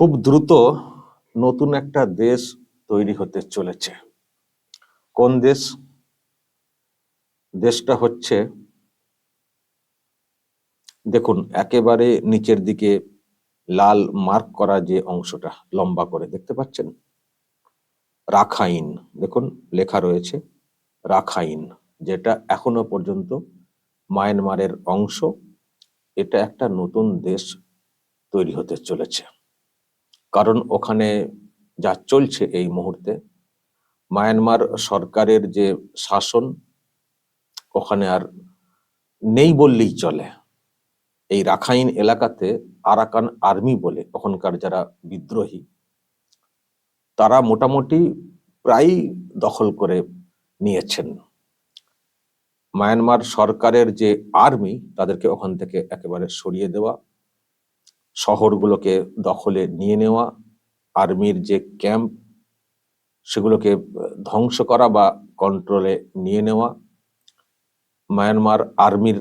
খুব দ্রুত নতুন একটা দেশ তৈরি হতে চলেছে। কোন দেশ? দেশটা হচ্ছে, দেখুন, একেবারে নিচের দিকে লাল মার্ক করা যে অংশটা, লম্বা করে, দেখতে পাচ্ছেন? রাখাইন, দেখুন, লেখা রয়েছে, রাখাইন, যেটা এখনও পর্যন্ত মায়ানমারের অংশ। এটা একটা নতুন দেশ তৈরি হতে চলেছে। কারণ ওখানে যা চলছে এই মুহূর্তে, মায়ানমার সরকারের যে শাসন, ওখানে আর নেই বললেই চলে। এই রাখাইন এলাকাতে আরাকান আর্মি বলে ওখানকার যারা বিদ্রোহী, তারা মোটামুটি প্রায় দখল করে নিয়েছেন। মায়ানমার সরকারের যে আর্মি, তাদেরকে ওখান থেকে একেবারে সরিয়ে দেওয়া শহরগুলোকে দখলে নিয়ে নেওয়া, আর্মির যে ক্যাম্প, সেগুলোকে ধ্বংস করা বা কন্ট্রোলে নিয়ে নেওয়া, মায়ানমার আর্মির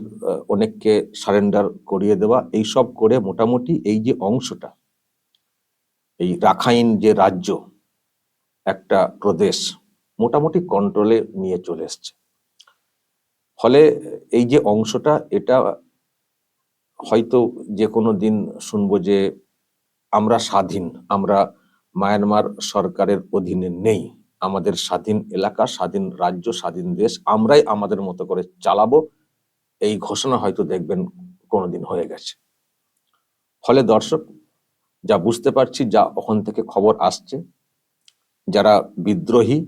অনেককে সারেন্ডার করিয়ে দেওয়া, এইসব করে মোটামুটি এই যে অংশটা, এই রাখাইন যে রাজ্য, একটা প্রদেশ মোটামুটি কন্ট্রোলে নিয়ে চলে এসছে। ফলে এই যে অংশটা, এটা হয়তো যে কোনো দিন শুনব যে আমরা স্বাধীন, আমরা মায়ানমার সরকারের অধীনে নেই। আমাদের স্বাধীন এলাকা, স্বাধীন রাজ্য, স্বাধীন দেশ, আমরাই আমাদের মতো করে চালাবো। এই ঘোষণা হয়তো দেখবেন কোনোদিন হয়ে গেছে। ফলে দর্শক, যা বুঝতে পারছি, যা ওখান থেকে খবর আসছে, যারা বিদ্রোহী,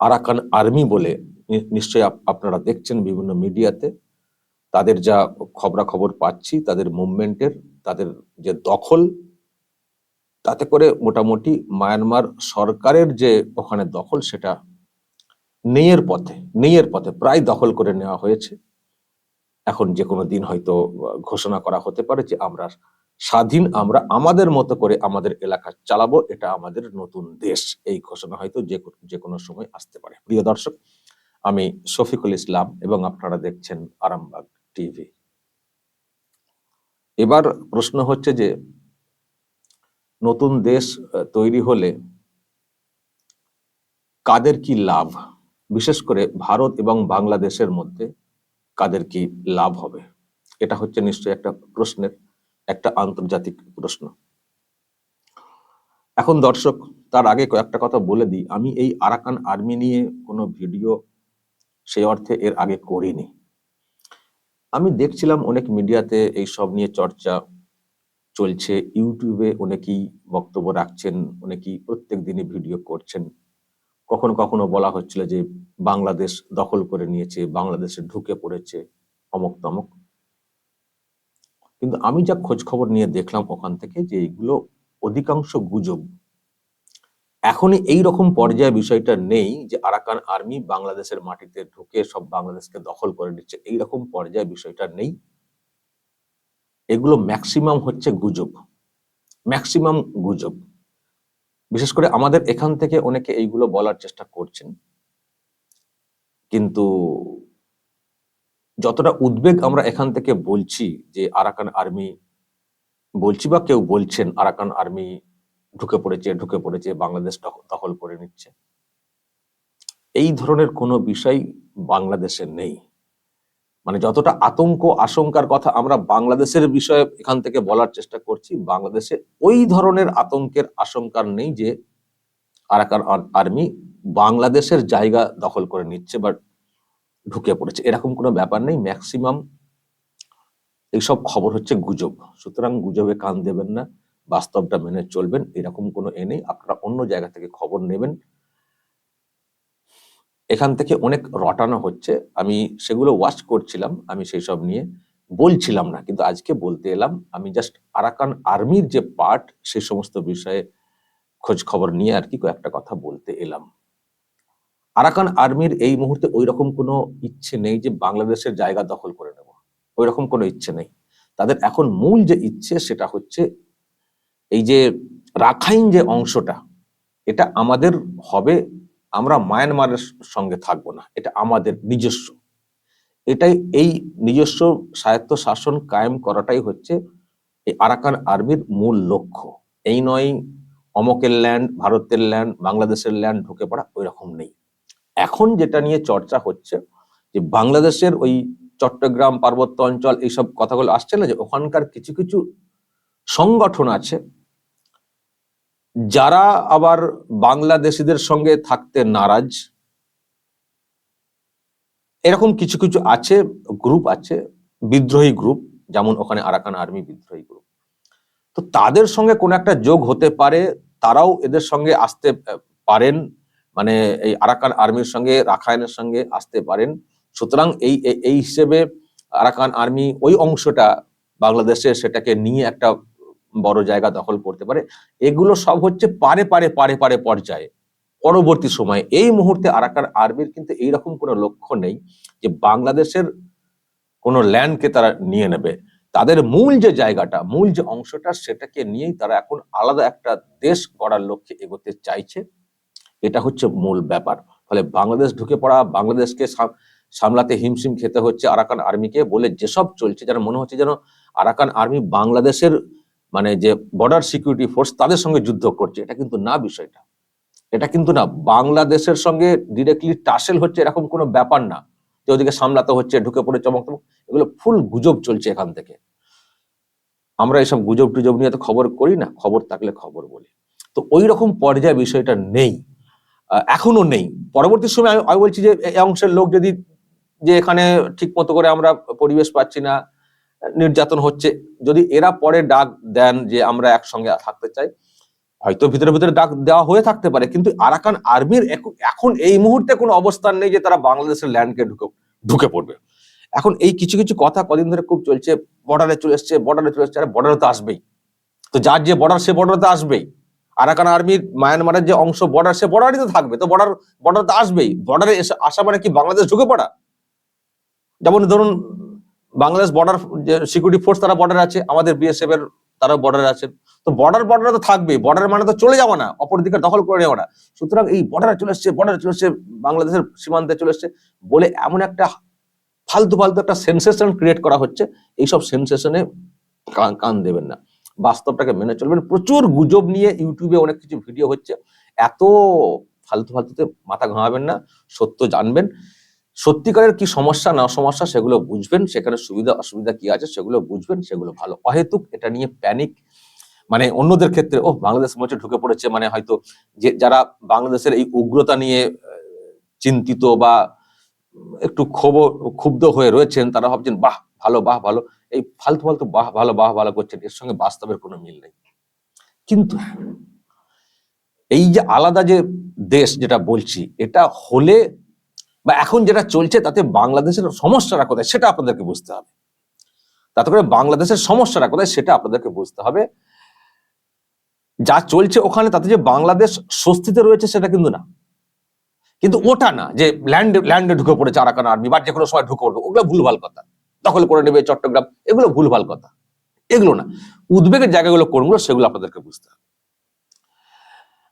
আরাকান আর্মি বলে নিশ্চয়ই আপনারা দেখছেন বিভিন্ন মিডিয়াতে তাদের যা খবরাখবর পাচ্ছি, তাদের মুভমেন্টের, তাদের যে দখল, তাতে করে মোটামুটি মায়ানমার সরকারের যে ওখানে দখল সেটা নেয়ের পথে নেয়ের পথে প্রায় দখল করে নেওয়া হয়েছে। এখন যে কোনো দিন হয়তো ঘোষণা করা হতে পারে যে আমরা স্বাধীন, আমরা আমাদের মতো করে আমাদের এলাকা চালাবো, এটা আমাদের নতুন দেশ। এই ঘোষণা হয়তো যে যে কোনো সময় আসতে পারে। প্রিয় দর্শক, আমি শফিকুল ইসলাম এবং আপনারা দেখছেন আরামবাগ। টিভি। এবার প্রশ্ন হচ্ছে যে, নতুন দেশ তৈরি হলে কাদের কি লাভ? বিশেষ করে ভারত এবং বাংলাদেশের মধ্যে কাদের কি লাভ হবে? এটা হচ্ছে নিশ্চয়ই একটা প্রশ্নের একটা আন্তর্জাতিক প্রশ্ন। এখন দর্শক, তার আগে কয়েকটা কথা বলে দিই। আমি এই আরাকান আর্মি নিয়ে কোনো ভিডিও সেই অর্থে এর আগে করিনি। আমি দেখছিলাম অনেক মিডিয়াতে এই সব নিয়ে চর্চা চলছে, ইউটিউবে অনেকেই বক্তব্য রাখছেন, অনেকেই প্রত্যেক দিনই ভিডিও করছেন। কখনো কখনো বলা হচ্ছিল যে বাংলাদেশ দখল করে নিয়েছে, বাংলাদেশে ঢুকে পড়েছে, অমক তমক। কিন্তু আমি যা খোঁজ খবর নিয়ে দেখলাম ওখান থেকে যে এইগুলো অধিকাংশ গুজব। এখনই এই রকম পর্যায়ে বিষয়টা নেই যে আরাকান আর্মি বাংলাদেশের মাটিতে ঢুকে সব বাংলাদেশকে দখল করে নিচ্ছে। এই রকম পর্যায়ে বিষয়টা নেই। এগুলো ম্যাক্সিমাম হচ্ছে গুজব। ম্যাক্সিমাম গুজব। বিশেষ করে আমাদের এখান থেকে অনেকে এইগুলো বলার চেষ্টা করছেন। কিন্তু যতটা উদ্বেগ আমরা এখান থেকে বলছি যে আরাকান আর্মি বলছি বা কেউ বলছেন আরাকান আর্মি ঢুকে পড়েছে ঢুকে পড়েছে, বাংলাদেশ দখল করে নিচ্ছে। এই ধরনের কোনো বিষয় বাংলাদেশে নেই। মানে যতটা আতঙ্ক, আশঙ্কার কথা আমরা বাংলাদেশের বিষয়ে এখান থেকে বলার চেষ্টা করছি, বাংলাদেশে ওই ধরনের আতঙ্কের আশঙ্কার নেই যে আরাকান আর্মি বাংলাদেশের জায়গা দখল করে নিচ্ছে বা ঢুকে পড়েছে। এরকম কোনো ব্যাপার নেই। ম্যাক্সিমাম এইসব খবর হচ্ছে গুজব। সুতরাং গুজবে কান দেবেন না। বাস্তবটা মেনে চলবেন, এরকম কোনো এ নেই। আপনারা অন্য জায়গা থেকে খবর নেবেন। এখান থেকে অনেক রটানো হচ্ছে। আমি সেগুলো ওয়াচ করছিলাম, আমি সেই সব নিয়ে বলছিলাম না, কিন্তু আজকে বলতে এলাম, আমি জাস্ট আরাকান আর্মির যে পার্ট সেই সমস্ত বিষয়ে খোঁজ খবর নিয়ে আর কি কয়েকটা কথা বলতে এলাম। আরাকান আর্মির এই মুহূর্তে ওই রকম কোনো ইচ্ছে নেই যে বাংলাদেশের জায়গা দখল করে নেব। ওই রকম কোনো ইচ্ছে নেই। তাদের এখন মূল যে ইচ্ছে, সেটা হচ্ছে এই যে রাখাইন যে অংশটা, এটা আমাদের হবে, আমরা মায়ানমারের সঙ্গে থাকব না, এটা আমাদের নিজস্ব। এটাই এই নিজস্ব স্বায়ত্ত শাসন কায়েম করাটাই হচ্ছে এই আরাকান আর্মির মূল লক্ষ্য। এই নয়, অমকের ল্যান্ড ভারতের ল্যান্ড বাংলাদেশের ল্যান্ড ঢুকে পড়া ওই রকম নেই। এখন যেটা নিয়ে চর্চা হচ্ছে, যে বাংলাদেশের ওই চট্টগ্রাম পার্বত্য অঞ্চল, এইসব কথাগুলো আসছে না, যে ওখানকার কিছু কিছু সংগঠন আছে যারা আবার বাংলাদেশিদের সঙ্গে থাকতে নারাজ, এরকম কিছু কিছু আছে গ্রুপ আছে, বিদ্রোহী গ্রুপ যেমন ওখানে আরাকান আর্মি বিদ্রোহী গ্রুপ তো তাদের সঙ্গে কোন একটা যোগ হতে পারে, তারাও এদের সঙ্গে আসতে পারেন মানে এই আরাকান আর্মির সঙ্গে রাখায়নের সঙ্গে আসতে পারেন। সুতরাং এই, এই- হিসেবে আরাকান আর্মি ওই অংশটা বাংলাদেশে সেটাকে নিয়ে একটা বড় জায়গা দখল করতে পারে। এগুলো সব হচ্ছে পারে পারে পারে পারে পর্যায়ে। পরবর্তী সময়ে এই মুহূর্তে আরাকান আর্মির কিন্তু এইরকম কোনো লক্ষ্য নেই যে বাংলাদেশের কোনো ল্যান্ডকে তারা নিয়ে নেবে। তাদের মূল যে জায়গাটা, মূল যে অংশটা, সেটাকে নিয়েই তারা এখন আলাদা একটা দেশ গড়ার লক্ষ্যে এগোতে চাইছে। এটা হচ্ছে মূল ব্যাপার। ফলে বাংলাদেশ ঢুকে পড়া, বাংলাদেশকে সাম- সামলাতে হিমশিম খেতে হচ্ছে আরাকান আর্মিকে বলে যেসব চলছে, যেন মনে হচ্ছে যেন আরাকান আর্মি বাংলাদেশের মানে যে বর্ডার সিকিউরিটি ফোর্স তাদের সঙ্গে যুদ্ধ করছে, এটা কিন্তু না বিষয়টা। এটা কিন্তু না, বাংলাদেশের সঙ্গে ডিরেক্টলি টাসেল হচ্ছে এরকম কোনো ব্যাপার না। যে ওদিকে সামলাতে হচ্ছে, ঢুকে পড়ে চমক তমক, এগুলো ফুল গুজব চলছে এখান থেকে। আমরা এসব গুজব টুজব নিয়ে তো খবর করি না, খবর থাকলে খবর বলি। তো ওই রকম পর্যায়ে বিষয়টা নেই এখনও নেই। পরবর্তী সময় আমি- আমি বলছি যে এই অংশের লোক যদি, যে এখানে ঠিক মতো করে আমরা পরিবেশ পাচ্ছি না নির্যাতন হচ্ছে। যদি এরা পরে ডাক দেন যে আমরা একসঙ্গে থাকতে চাই, হয়তো ভিতরে ভিতরে ডাক দেওয়া হয়ে থাকতে পারে, কিন্তু আরাকান আর্মির এখন- এই মুহূর্তে কোনো অবস্থান নেই যে তারা বাংলাদেশের ল্যান্ডকে ঢুকে ঢুকে পড়বে। এখন এই কিছু কিছু কথা কদিন ধরে খুব চলছে, বর্ডারে চলে এসছে, বর্ডারে চলে এসছে, আরে বর্ডারে তো আসবেই। তো যার যে বর্ডার, সে বর্ডারে তো আসবেই। আরাকান আর্মির মায়ানমারের যে অংশ, বর্ডার, সে বর্ডারই তো থাকবে। তো বর্ডার বর্ডার তো আসবেই। বর্ডারে এসে আসা মানে কি বাংলাদেশ ঢুকে পড়া? যেমন ধরুন বাংলাদেশ বর্ডার সিকিউরিটি ফোর্স তারা বর্ডার আছে, আমাদের বিএসএফ এর তারা বর্ডার আছে। তো বর্ডার বর্ডারে তো থাকবে বর্ডার মানে তো চলে যাওয়া না, অপরদিকে দখল করে নেওয়া না। সুতরাং এই বর্ডার চলে এসছে বর্ডার চলে এসছে, বাংলাদেশের সীমান্তে চলে এসছে বলে এমন একটা ফালতু ফালতু একটা সেন্সেশন ক্রিয়েট করা হচ্ছে। এইসব সেন্সেশনে কান দেবেন না। বাস্তবটাকে মেনে চলবেন। প্রচুর গুজব নিয়ে ইউটিউবে অনেক কিছু ভিডিও হচ্ছে। এত ফালতু ফালতুতে মাথা ঘামাবেন না, সত্য জানবেন। সত্যিকারের কি সমস্যা, না সমস্যা সেগুলো বুঝবেন। সেখানে সুবিধা, অসুবিধা কি আছে সেগুলো বুঝবেন, সেগুলো ভালো। অহেতুক এটা নিয়ে প্যানিক মানে অন্যদের ক্ষেত্রে ও বাংলাদেশ মধ্যে ঢুকে পড়েছে মানে হয়তো যে, যারা বাংলাদেশের এই উগ্রতা নিয়ে চিন্তিত বা একটু ক্ষোভ, ক্ষুব্ধ হয়ে রয়েছেন, তারা ভাবছেন, বাহ, ভালো বাহ, ভালো। এই ফালতু ফালতু, বাহ, ভালো বাহ, ভালো করছেন। এর সঙ্গে বাস্তবের কোনো মিল নেই। কিন্তু এই যে আলাদা যে দেশ যেটা বলছি, এটা হলে বা এখন যেটা চলছে তাতে বাংলাদেশের সমস্যাটা কোথায় সেটা আপনাদেরকে বুঝতে হবে। তাতে করে বাংলাদেশের সমস্যাটা কোথায় সেটা আপনাদেরকে বুঝতে হবে। যা চলছে ওখানে তাতে যে বাংলাদেশ স্বস্তিতে রয়েছে সেটা কিন্তু না। কিন্তু ওটা না যে ল্যান্ড ল্যান্ডে ঢুকে পড়েছে আরাকান আর্মি বা যে কোনো সময় ঢুকে পড়বে, ওগুলো ভুলভাল কথা। দখল করে নেবে চট্টগ্রাম, এগুলো ভুলভাল কথা। এগুলো না। উদ্বেগের জায়গাগুলো কোনগুলো সেগুলো আপনাদেরকে বুঝতে হবে।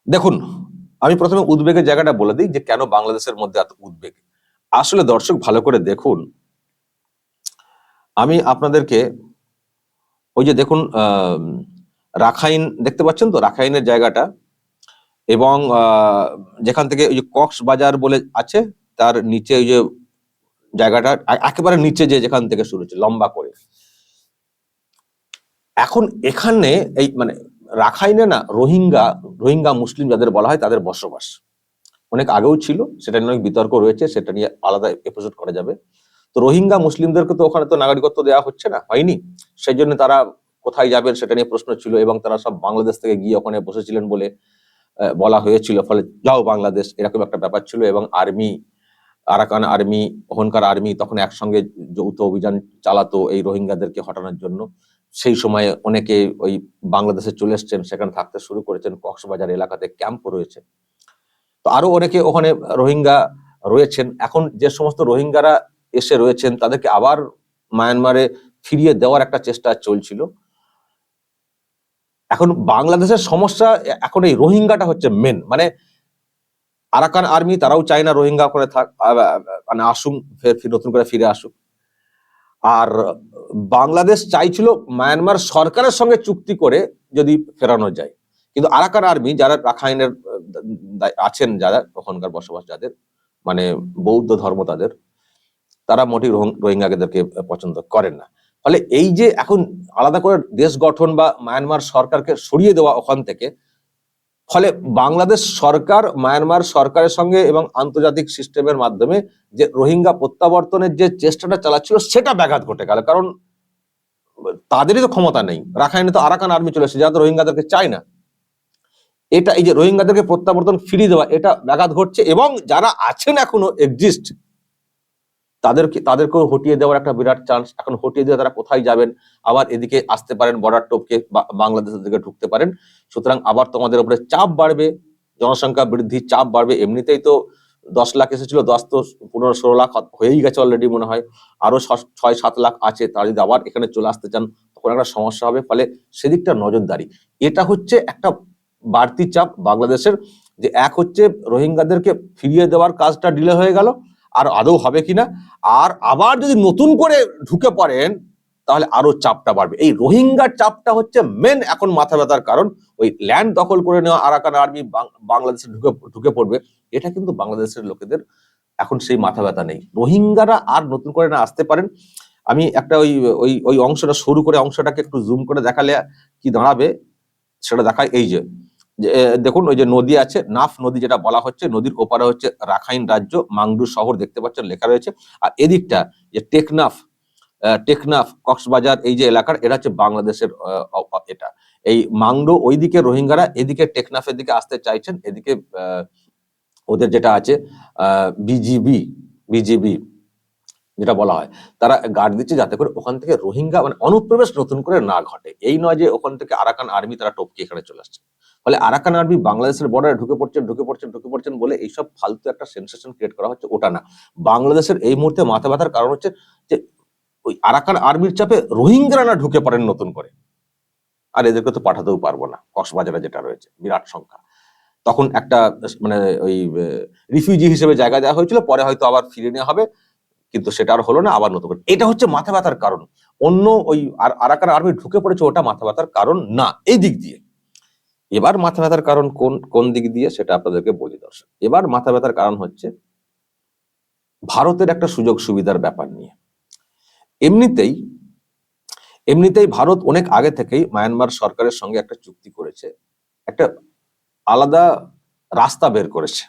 দেখুন আমি প্রথমে উদ্বেগের জায়গাটা বলে দিই যে কেন বাংলাদেশের মধ্যে এত উদ্বেগ? আসলে দর্শক ভালো করে দেখুন, আমি আপনাদেরকে ওই যে দেখুন রাখাইন, দেখতে পাচ্ছেন তো? রাখাইনের জায়গাটা এবং যেখান থেকে ওই যে কক্সবাজার বলে আছে, তার নিচে ওই যে জায়গাটা একেবারে নিচে যে যেখান থেকে শুরু হচ্ছে, লম্বা করে। এখন এখানে এই মানে রাখাইনে না রোহিঙ্গা রোহিঙ্গা মুসলিম যাদের বলা হয় তাদের বসবাস। অনেক আগেও ছিল, সেটা নিয়ে অনেক বিতর্ক রয়েছে, সেটা নিয়ে আলাদা এপিসোড করা যাবে। তো রোহিঙ্গা মুসলিমদেরকে তো ওখানে তো নাগরিকত্ব দেওয়া হচ্ছে না, হয়নি। সেই জন্য তারা কোথায় যাবেন সেটা নিয়ে প্রশ্ন ছিল এবং তারা সব বাংলাদেশ থেকে গিয়ে ওখানে বসেছিলেন বলে বলা হয়েছিল। ফলে যাও বাংলাদেশ, এরকম একটা ব্যাপার ছিল এবং আর্মি আরাকান আর্মি ওখানকার আর্মি তখন একসঙ্গে যৌথ অভিযান চালাতো এই রোহিঙ্গাদেরকে হটানোর জন্য। সেই সময়ে অনেকে ওই বাংলাদেশে চলে এসছেন, সেখানে থাকতে শুরু করেছেন, কক্সবাজার এলাকাতে ক্যাম্প রয়েছে। তো আরও অনেকে ওখানে রোহিঙ্গা রয়েছেন। এখন যে সমস্ত রোহিঙ্গারা এসে রয়েছেন, তাদেরকে আবার মায়ানমারে ফিরিয়ে দেওয়ার একটা চেষ্টা চলছিল। এখন বাংলাদেশের সমস্যা, এখন এই রোহিঙ্গাটা হচ্ছে মেন মানে আরাকান আর্মি তারাও চায় না রোহিঙ্গা করে থাক মানে আসুক, ফের নতুন করে ফিরে আসুক। আর বাংলাদেশ চাইছিল মায়ানমার সরকারের সঙ্গে চুক্তি করে যদি ফেরানো যায়। কিন্তু আরাকান আর্মি, যারা রাখাইনের আছেন যারা, ওখানকার বসবাস যাদের মানে বৌদ্ধ ধর্ম তাদের, তারা মোটেই রোহিং- রোহিঙ্গাদেরকে পছন্দ করেন না। ফলে এই যে এখন আলাদা করে দেশ গঠন বা মায়ানমার সরকারকে সরিয়ে দেওয়া ওখান থেকে ফলে বাংলাদেশ সরকার, মায়ানমার সরকারের সঙ্গে এবং আন্তর্জাতিক সিস্টেমের মাধ্যমে যে রোহিঙ্গা প্রত্যাবর্তনের যে চেষ্টাটা চালাচ্ছিল, সেটা ব্যাঘাত ঘটে গেল। কারণ তাদেরই তো ক্ষমতা নেই। রাখাইনে তো আরাকান আর্মি চলে এসেছে, যারা তো রোহিঙ্গাদেরকে চায় না। এটা এই যে রোহিঙ্গাদেরকে প্রত্যাবর্তন ফিরিয়ে দেওয়া, এটা ব্যাঘাত ঘটছে এবং যারা আছেন এখনও এক্সিস্ট তাদেরকে, তাদেরকেও হটিয়ে দেওয়ার একটা বিরাট চান্স এখন হটিয়ে দিয়ে তারা কোথায় যাবেন? আবার এদিকে আসতে পারেন বর্ডার টোপকে বাংলাদেশের দিকে ঢুকতে পারেন। সুতরাং আবার তোমাদের উপরে চাপ বাড়বে, জনসংখ্যা বৃদ্ধি চাপ বাড়বে। এমনিতেই তো দশ লাখ এসেছিল, দশ তো পনেরো, ষোলো লাখ হয়েই গেছে অলরেডি মনে হয়। আরও ছয়, সাত লাখ আছে, তারা যদি আবার এখানে চলে আসতে চান, তখন একটা সমস্যা হবে। ফলে সেদিকটা নজরদারি। এটা হচ্ছে একটা বাড়তি চাপ বাংলাদেশের, যে এক হচ্ছে রোহিঙ্গাদেরকে ফিরিয়ে দেওয়ার কাজটা ডিলে হয়ে গেল আর আদৌ হবে কিনা? আর আবার যদি নতুন করে ঢুকে পড়েন, তাহলে আরও চাপটা বাড়বে। এই রোহিঙ্গার চাপটা হচ্ছে মেন এখন মাথা ব্যথার কারণ। ওই ল্যান্ড দখল করে নেওয়া আরাকান আর্মি বাংলাদেশে ঢুকে ঢুকে পড়বে। এটা কিন্তু বাংলাদেশের লোকেদের এখন সেই মাথা ব্যথা নেই। রোহিঙ্গারা আর নতুন করে না আসতে পারেন। আমি একটা ওই ওই ওই অংশটা শুরু করে অংশটাকে একটু জুম করে দেখালে কি দাঁড়াবে, সেটা দেখায় এই যে দেখুন, ওই যে নদী আছে, নাফ নদী যেটা বলা হচ্ছে, নদীর ওপারে হচ্ছে রাখাইন রাজ্য মাংডু শহর দেখতে পাচ্ছেন, লেখা রয়েছে। আর এদিকটা, যে টেকনাফ টেকনাফ, কক্সবাজার, এই যে এলাকার, এটা হচ্ছে বাংলাদেশের এটা। এই মাংডো ওইদিকে রোহিঙ্গারা, এদিকে টেকনাফের দিকে আসতে চাইছেন, এদিকে ওদের যেটা আছে বিজিবি বিজিবি যেটা বলা হয়, তারা গার্ড দিচ্ছে যাতে করে ওখান থেকে রোহিঙ্গা মানে অনুপ্রবেশ নতুন করে না ঘটে। এই নয় যে ওখান থেকে আরাকান আর্মি তারা টপকে এখানে চলে আসছে। ফলে আরাকান আর্মি বাংলাদেশের বর্ডারে ঢুকে পড়ছেন ঢুকে পড়ছেন ঢুকে পড়ছেন বলে এইসব ফালতু একটা সেন্সেশন ক্রিয়েট করা হচ্ছে ওটা না। বাংলাদেশের এই মুহূর্তে মাথা ব্যথার কারণ হচ্ছে যে ওই আরাকান আর্মির চাপে রোহিঙ্গারা না ঢুকে পড়েন নতুন করে। আর এদেরকে তো পাঠাতেও পারব না, কক্সবাজারে যেটা রয়েছে, বিরাট সংখ্যা। তখন একটা মানে ওই রিফিউজি হিসেবে জায়গা দেওয়া হয়েছিল, পরে হয়তো আবার ফিরে নেওয়া হবে, কিন্তু সেটা আর হলো না, আবার নতুন করে। এটা হচ্ছে মাথা ব্যথার কারণ। অন্য ওই আর, আরাকান আর্মি ঢুকে পড়েছে ওটা মাথা ব্যথার কারণ না, এই দিক দিয়ে। এবার মাথা ব্যথার কারণ কোন কোন দিক দিয়ে সেটা আপনাদেরকে বলি দর্শক। এবার মাথা ব্যথার কারণ হচ্ছে ভারতের একটা সুযোগ সুবিধার ব্যাপার নিয়ে। এমনিতেই এমনিতেই ভারত অনেক আগে থেকেই মায়ানমার সরকারের সঙ্গে একটা চুক্তি করেছে। একটা আলাদা রাস্তা বের করেছে।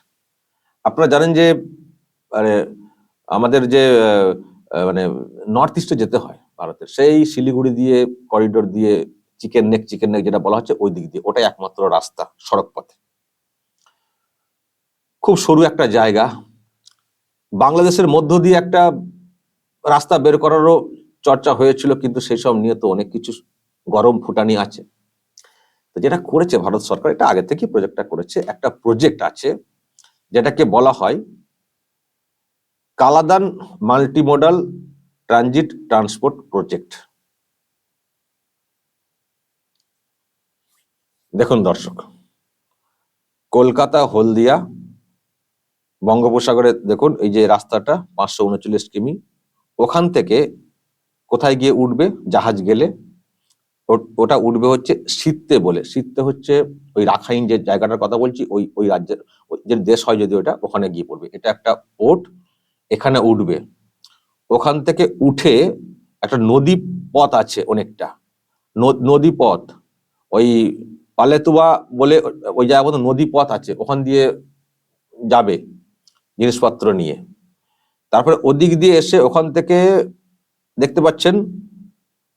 আপনারা জানেন যে মানে আমাদের যে মানে নর্থ ইস্টে যেতে হয় ভারতের। সেই শিলিগুড়ি দিয়ে করিডোর দিয়ে চিকেন নেক চিকেন নেক যেটা বলা হচ্ছে, ওই দিক দিয়ে। ওটাই একমাত্র রাস্তা সড়ক পথে খুব সরু একটা জায়গা। বাংলাদেশের মধ্য দিয়ে একটা রাস্তা বের করারও চর্চা হয়েছিল, কিন্তু সেই সব নিয়ে তো অনেক কিছু গরম ফুটানি আছে। তো যেটা করেছে ভারত সরকার, এটা আগে থেকে প্রজেক্টটা করেছে। একটা প্রজেক্ট আছে, যেটাকে বলা হয় Kaladan multimodal transit transport project দেখুন দর্শক, কলকাতা, হলদিয়া, বঙ্গোপসাগরে দেখুন, এই যে রাস্তাটা পাঁচশো উনচল্লিশ কিমি, ওখান থেকে কোথায় গিয়ে উঠবে, জাহাজ গেলে ওটা উঠবে হচ্ছে শীততে বলে শীততে হচ্ছে ওই রাখাইন যে জায়গাটার কথা বলছি, ওই ওই রাজ্যের যে দেশ হয় যদি ওটা, ওখানে গিয়ে পড়বে। এটা একটা পোর্ট এখানে উঠবে। ওখান থেকে উঠে একটা নদী পথ আছে অনেকটা নদী পথ ওই পালেতুয়া বলে ওই জায়গা মতো নদী পথ আছে, ওখান দিয়ে যাবে জিনিসপত্র নিয়ে। তারপরে ওদিক দিয়ে এসে ওখান থেকে দেখতে পাচ্ছেন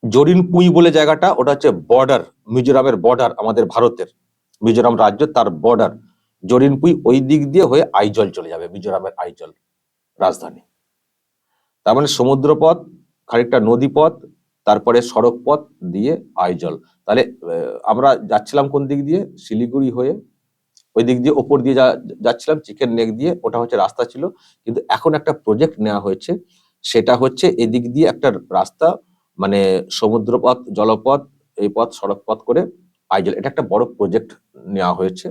জরিনপুই বলে জায়গাটা, ওটা হচ্ছে বর্ডার মিজোরামের বর্ডার আমাদের ভারতের, মিজোরাম রাজ্য তার বর্ডার জরিনপুই ওই দিক দিয়ে হয়ে আইজল চলে যাবে, মিজোরামের আইজল রাজধানী। তার মানে সমুদ্রপথ, খানিকটা নদী পথ তারপরে সড়ক পথ দিয়ে আইজল। তাহলে আমরা যাচ্ছিলাম কোন দিক দিয়ে? শিলিগুড়ি হয়ে। ওই দিক দিয়ে ওপর দিয়ে যাচ্ছিলাম, চিকেন নেক দিয়ে। ওটা হচ্ছে রাস্তা ছিল। কিন্তু এখন একটা প্রজেক্ট নেওয়া হয়েছে। সেটা হচ্ছে এদিক দিয়ে একটা রাস্তা মানে সমুদ্রপথ, জলপথ, এই পথ, সড়ক পথ করে আইজল। এটা একটা বড় প্রজেক্ট নেওয়া হয়েছে।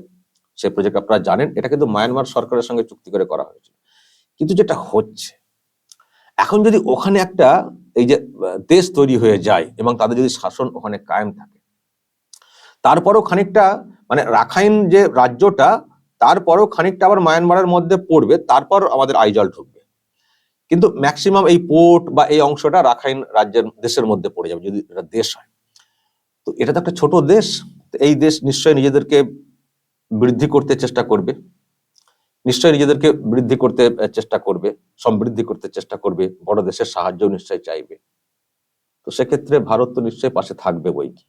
সে প্রজেক্ট আপনারা জানেন। এটা কিন্তু মায়ানমার সরকারের সঙ্গে চুক্তি করে করা হয়েছে। কিন্তু যেটা হচ্ছে, এখন যদি ওখানে একটা এই যে দেশ তৈরি হয়ে যায় এবং তাদের যদি শাসন ওখানে কায়েম থাকে তারপরও খানিকটা মানে রাখাইন যে রাজ্যটা, তারপরেও খানিকটা আবার মায়ানমারের মধ্যে পড়বে, তারপর আমাদের আইজল ঢুকবে। কিন্তু ম্যাক্সিমাম এই পোর্ট বা এই অংশটা রাখাইন রাজ্যের, দেশের মধ্যে পড়ে যাবে, যদি এটা দেশ হয়। তো এটা তো একটা ছোট দেশ এই দেশ নিশ্চয়ই নিজেদেরকে বৃদ্ধি করতে চেষ্টা করবে। নিশ্চয়ই নিজেদেরকে বৃদ্ধি করতে চেষ্টা করবে, সমৃদ্ধি করতে চেষ্টা করবে, বড় দেশের সাহায্য নিশ্চয়ই চাইবে। তো সেক্ষেত্রে ভারত তো নিশ্চয়ই পাশে থাকবে বই কি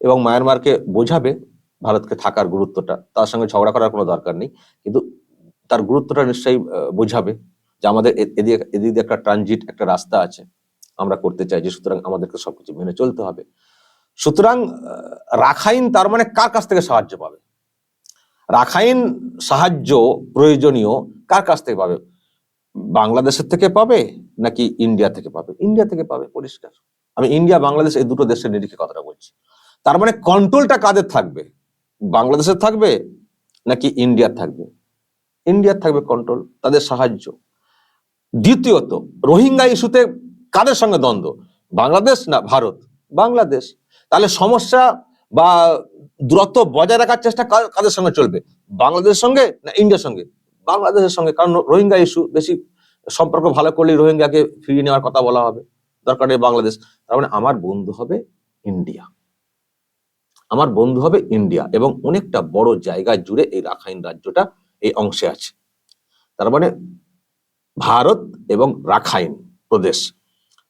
এবং মায়ানমারকে বোঝাবে ভারতকে থাকার গুরুত্বটা। তার সঙ্গে ঝগড়া করার কোনো দরকার নেই। কিন্তু তার গুরুত্বটা নিশ্চয়ই বোঝাবে যে আমাদের এদিকে, এদিক একটা ট্রানজিট একটা রাস্তা আছে। আমরা করতে চাই যে সুতরাং আমাদেরকে সবকিছু মেনে চলতে হবে। সুতরাং রাখাইন তার মানে কার কাছ থেকে সাহায্য পাবে? রাখাইন সাহায্য প্রয়োজনীয় কার কাছ থেকে পাবে? বাংলাদেশের থেকে পাবে নাকি ইন্ডিয়া থেকে পাবে? ইন্ডিয়া থেকে পাবে, পরিষ্কার। আমি ইন্ডিয়া, বাংলাদেশ এই দুটো দেশের নিরিখে কথাটা বলছি। তার মানে কন্ট্রোলটা কাদের থাকবে? বাংলাদেশের থাকবে নাকি ইন্ডিয়ার থাকবে? ইন্ডিয়ার থাকবে কন্ট্রোল তাদের সাহায্য। দ্বিতীয়ত, রোহিঙ্গা ইস্যুতে কাদের সঙ্গে দ্বন্দ্ব? বাংলাদেশ না ভারত? বাংলাদেশ। তাহলে সমস্যা বা দূরত্ব বজায় রাখার চেষ্টা কাদের সঙ্গে চলবে? বাংলাদেশের সঙ্গে না ইন্ডিয়ার সঙ্গে? বাংলাদেশের সঙ্গে, কারণ রোহিঙ্গা ইস্যু, বেশি সম্পর্ক ভালো করলে রোহিঙ্গাকে ফিরিয়ে নেওয়ার কথা বলা হবে। দরকার নেই বাংলাদেশ। তার মানে আমার বন্ধু হবে ইন্ডিয়া। আমার বন্ধু হবে ইন্ডিয়া এবং অনেকটা বড় জায়গা জুড়ে এই রাখাইন রাজ্যটা এই অংশে আছে। তার মানে ভারত এবং রাখাইন প্রদেশ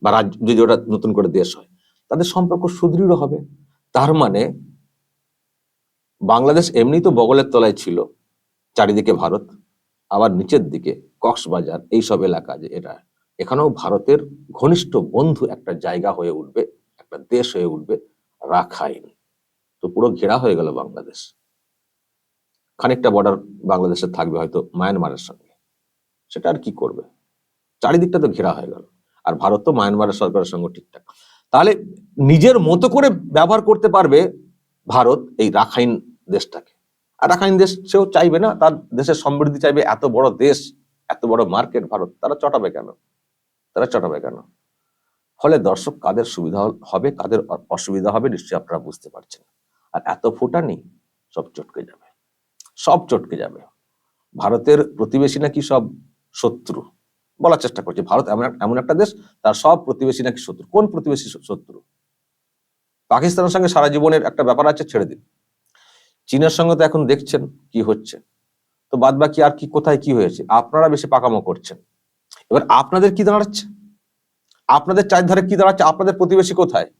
বা রাজ্য, যদি ওটা নতুন করে দেশ হয়, তাদের সম্পর্ক সুদৃঢ় হবে। তার মানে বাংলাদেশ এমনি তো বগলের তলায় ছিল, চারিদিকে ভারত, আবার নিচের দিকে কক্সবাজার, এইসব এলাকা যে এটা। এখানেও ভারতের ঘনিষ্ঠ বন্ধু একটা জায়গা হয়ে উঠবে, একটা দেশ হয়ে উঠবে রাখাইন। তো পুরো ঘেরা হয়ে গেল বাংলাদেশ। খানিকটা বর্ডার বাংলাদেশের থাকবে হয়তো মায়ানমারের সঙ্গে। সেটা আর কি করবে? চারিদিকটা তো ঘেরা হয়ে গেল। আর ভারত তো মায়ানমারের সরকারের সঙ্গে ঠিকঠাক। তাহলে নিজের মতো করে ব্যবহার করতে পারবে ভারত এই রাখাইন দেশটাকে। আর রাখাইন দেশ সেও চাইবে না, তার দেশের সমৃদ্ধি চাইবে এত বড় দেশ, এত বড় মার্কেট ভারত। তারা চটাবে কেন? তারা চটাবে কেন? ফলে দর্শক কাদের সুবিধা হবে, কাদের অসুবিধা হবে, নিশ্চয়ই আপনারা বুঝতে পারছেন। আর এত ফুটানি সব চটকে যাবে। সব চটকে যাবে। ভারতের প্রতিবেশী নাকি সব শত্রু? বলার চেষ্টা করছে, ভারত এমন এক- এমন একটা দেশ, তার সব প্রতিবেশী নাকি শত্রু? কোন প্রতিবেশী শত্রু? পাকিস্তানের সঙ্গে সারা জীবনের একটা ব্যাপার আছে, ছেড়ে দিন। চীনের সঙ্গে তো এখন দেখছেন কি হচ্ছে। তো বাদ বাকি আর কি, কোথায় কি হয়েছে? আপনারা বেশি পাকামো করছেন। এবার আপনাদের কি দাঁড়াচ্ছে? আপনাদের চারধারে কি দাঁড়াচ্ছে? আপনাদের প্রতিবেশী কোথায়?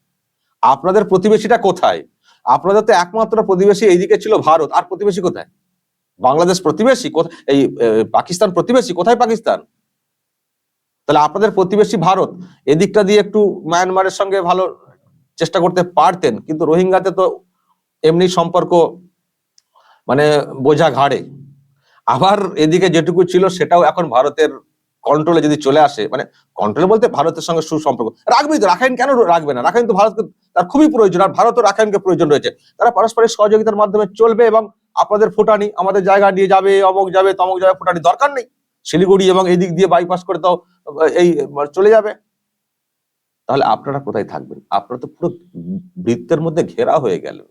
আপনাদের প্রতিবেশীটা কোথায়? আপনাদের তো একমাত্র প্রতিবেশী এইদিকে ছিল ভারত। আর প্রতিবেশী কোথায়? বাংলাদেশ প্রতিবেশী? কোথায়? এই পাকিস্তান প্রতিবেশী? কোথায় পাকিস্তান? তাহলে আপনাদের প্রতিবেশী ভারত, এদিকটা দিয়ে একটু মায়ানমারের সঙ্গে ভালো চেষ্টা করতে পারতেন, কিন্তু রোহিঙ্গাতে তো এমনি সম্পর্ক মানে বোঝা ঘাড়ে। আবার এদিকে যেটুকু ছিল সেটাও এখন ভারতের কন্ট্রোলে যদি চলে আসে মানে কন্ট্রোল বলতে ভারতের সঙ্গে সুসম্পর্ক। রাখবেই তো, রাখাইন কেন রাখবে না? রাখাইন তো ভারতকে, তার খুবই প্রয়োজন, আর ভারতও রাখাইনকে প্রয়োজন রয়েছে। তারা পারস্পরিক সহযোগিতার মাধ্যমে চলবে এবং আপনাদের ফুটানি, আমাদের জায়গা নিয়ে যাবে, অমুক যাবে, তমক যাবে, ফুটানি দরকার নেই। শিলিগুড়ি এবং এই দিক দিয়ে বাইপাস করে তো এই চলে যাবে। তাহলে আপনারা কোথায় থাকবেন? আপনারা তো পুরো বৃত্তের মধ্যে ঘেরা হয়ে গেলেন।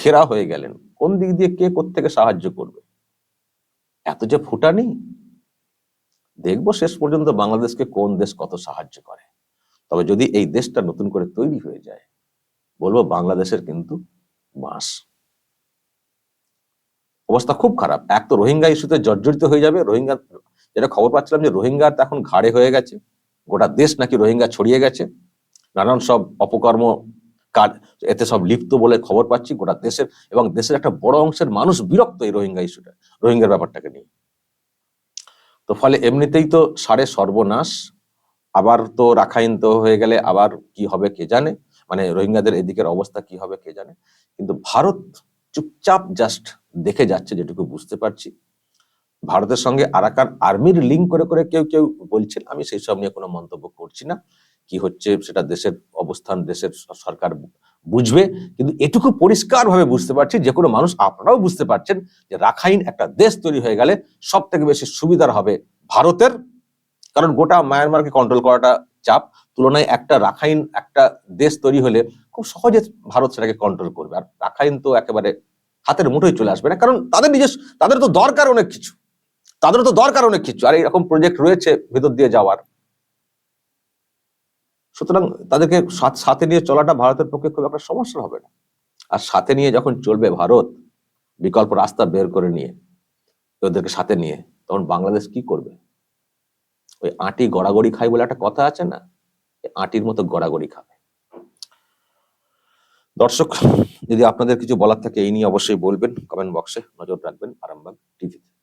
ঘেরা হয়ে গেলেন। কোন দিক দিয়ে কে কোত্থেকে সাহায্য করবে? এত যে ফুটানি দেখব শেষ পর্যন্ত বাংলাদেশকে কোন দেশ কত সাহায্য করে। তবে যদি এই দেশটা নতুন করে তৈরি হয়ে যায়, বলব বাংলাদেশের কিন্তু বাস অবস্থা খুব খারাপ। এক তো রোহিঙ্গা ইস্যুতে জর্জরিত হয়ে যাবে। রোহিঙ্গা, যেটা খবর পাচ্ছিলাম যে রোহিঙ্গার তো এখন ঘাড়ে হয়ে গেছে। গোটা দেশ নাকি রোহিঙ্গা ছড়িয়ে গেছে। নানান সব অপকর্ম কাজ এতে সব লিপ্ত বলে খবর পাচ্ছি গোটা দেশের, এবং দেশের একটা বড় অংশের মানুষ বিরক্ত এই রোহিঙ্গা ইস্যুটা, রোহিঙ্গার ব্যাপারটাকে নিয়ে। তো ফলে এমনিতেই তো সারে সর্বনাশ, আবার তো রাখাইন তো হয়ে গেলে আবার কি হবে কে জানে? মানে রোহিঙ্গাদের এদিকের অবস্থা কি হবে কে জানে? কিন্তু ভারত চুপচাপ জাস্ট দেখে যাচ্ছে যেটুকু বুঝতে পারছি। ভারতের সঙ্গে আরাকান আর্মির লিঙ্ক করে করে কেউ কেউ বলছেন, আমি সেই সব নিয়ে কোনো মন্তব্য করছি না। কি হচ্ছে সেটা দেশের অবস্থান, দেশের সরকার বুঝবে, কিন্তু এটুকু পরিষ্কার ভাবে বুঝতে পারছি, যে কোনো মানুষ আপনারাও বুঝতে পারছেন যে রাখাইন একটা দেশ তৈরি হয়ে গেলে সব থেকে বেশি সুবিধার হবে ভারতের। কারণ গোটা মায়ানমারকে কন্ট্রোল করাটা চাপ। তুলনায় একটা রাখাইন একটা দেশ তৈরি হলে খুব সহজে ভারত সেটাকে কন্ট্রোল করবে। আর রাখাইন তো একেবারে হাতের মুঠোয় চলে আসবে না। কারণ তাদের নিজস্ব, তাদের তো দরকার অনেক কিছু। তাদের তো দরকার অনেক কিছু। আর এরকম প্রজেক্ট রয়েছে ভেতর দিয়ে যাওয়ার। সুতরাং তাদেরকে সাথ- নিয়ে চলাটা ভারতের পক্ষে খুব একটা সমস্যা হবে না। আর সাথে নিয়ে যখন চলবে ভারত, বিকল্প রাস্তা বের করে নিয়ে, ওদেরকে সাথে নিয়ে, তখন বাংলাদেশ কি করবে? ওই আটি গড়াগড়ি খাই বলে একটা কথা আছে না? আটির মতো গড়াগড়ি খাবে। দর্শক, যদি আপনাদের কিছু বলার থাকে, এই নিয়ে অবশ্যই বলবেন কমেন্ট বক্সে নজর রাখবেন, আরামবাগ টিভিতে।